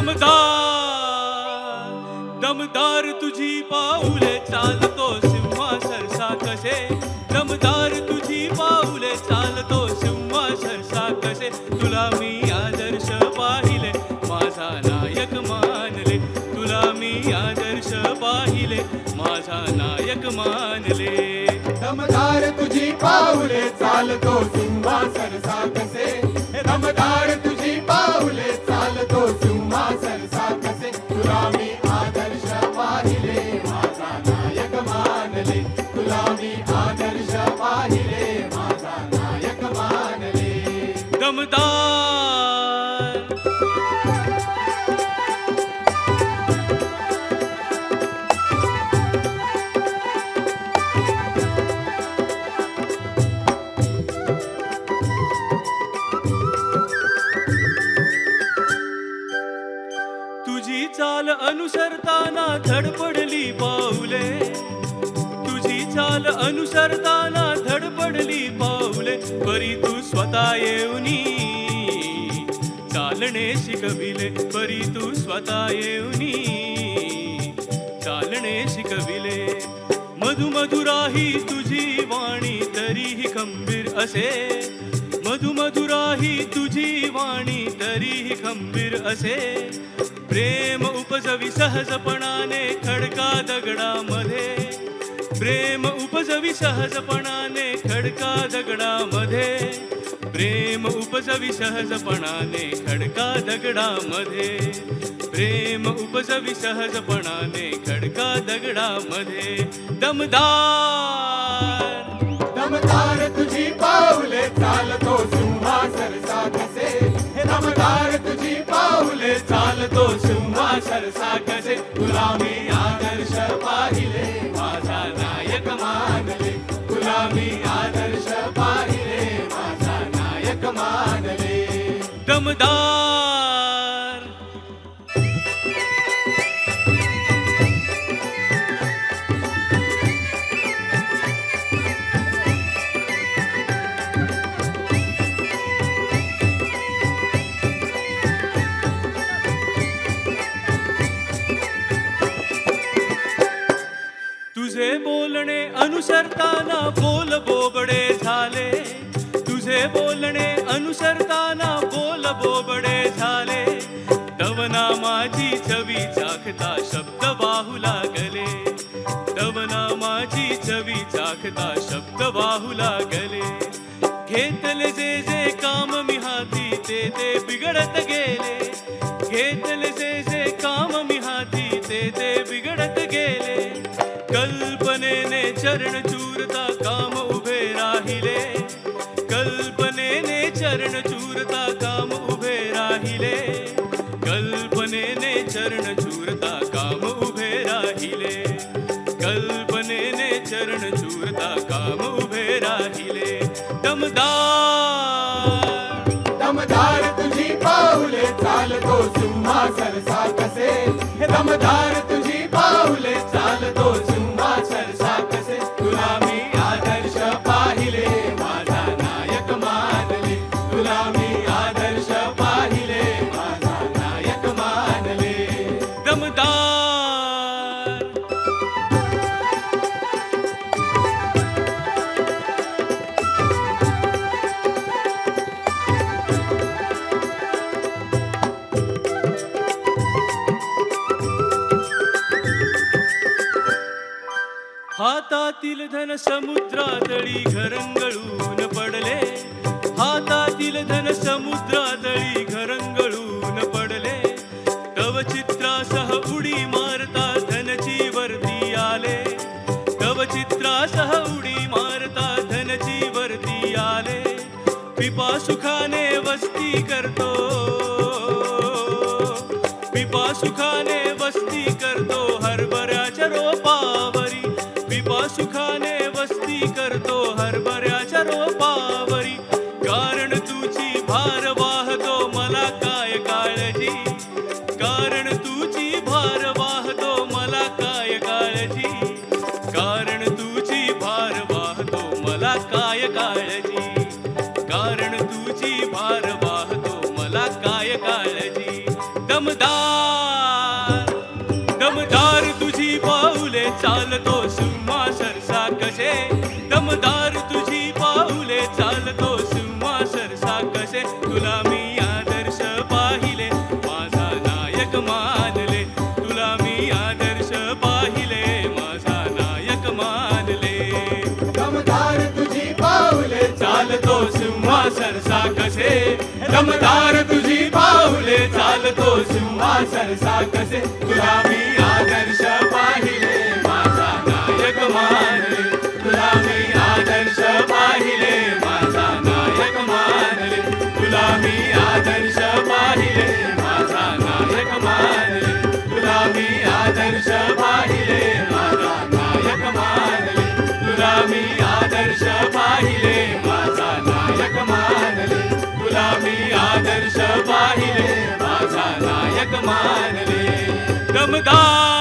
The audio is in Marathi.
दमदार दमदार तुझी पाऊले चालतो सिंहा सरसा कसे? दमदार तुझी पाऊले चालतो सिंहा सरसा कसे? तुला मी आदर्श पाहिले माझा नायक मानले. तुला मी आदर्श पाहिले माझा नायक मानले. दमदार तुझी पाऊले चालतो सिंहा सरसा कसे? दमदार तुझी दमदार तुझी चाल अनुसरताना धडपडली पाऊले. तुझी चाल अनुसरताना धडपडली पाऊले. परी तू स्वतः येऊनी चालणे शिकविले परी तू स्वतः येऊनी चालणे शिकविले मधुमधुराही तुझी वाणी तरीही खंबीर असे. मधुमधुराही तुझी वाणी तरीही खंबीर असे. प्रेम उपजवी सहजपणाने खडका दगडामध्ये. प्रेम उपजवी सहजपणाने खडका दगडामध्ये. प्रेम उपजवी सहजपणाने खडका दगडामध्ये. प्रेम उपजवी सहजपणाने खडका दगडामध्ये. दमदार! दमदार तुझी पाऊले चालतो सिंहासर साकसे दमदार तुझी पाऊले चालतो सिंहासर साकसे तुला मी आदर्श पा दमदार तुझे बोलणे अनुसरताना बोल बोबडे झाले. तुझे बोलणे अनुसरता तवना माझी छवी चाखता शब्द वाहू लागले तवना माझी छवी चाखता शब्द वाहू लागले घेतले जे जे काम मी हाती ते ते बिघडत गेले. घेतले जे जे काम मी हाती ते ते बिघडत गेले. कल्पनेने चरण चूरता काम उभे राहिले. कल्पनेने चरण चूरता दमदार दमदार तुझी पाऊले चालतो सिंहासन साकसे दमदार तुझी पाऊले चालतो हातातील धन समुद्रातळी घरंगळून पडले. हातातील धन समुद्रातळी घरंगळून पडले. तव चित्रासह उडी मारता धनची वरती आले. तव चित्रासह उडी मारता धनची वरती आले. पिपा सुखाने वस्ती करतो. पिपा सुखाने वस्ती भार वाहतो मला काय काळजी? दमदार दमदार तुझी पाऊले चालतो सुमा सरसा कसे? दमदार तुझी पाऊले चालतो सुमा सरसा कसे? तुला sunset is hard to see. मानले. गमदार